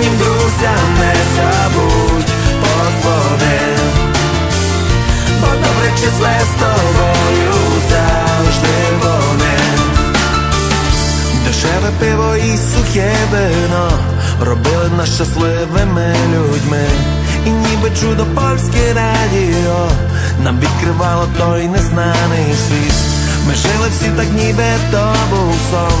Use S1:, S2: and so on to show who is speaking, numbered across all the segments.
S1: І друзям не забудь подзвони. Бо добре числе з тобою завжди вони. Дешеве пиво і сухе вино робили нас щасливими людьми. І ніби чудо польське радіо нам відкривало той незнаний світ. Ми жили всі так, ніби то був сон,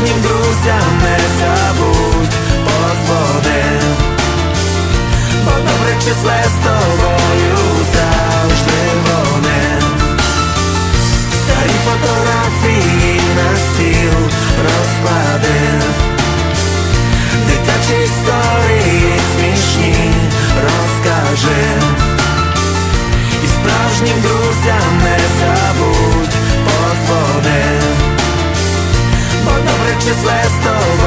S1: ближнім друзям не забудь позвони, бо добре числе з тобою. last of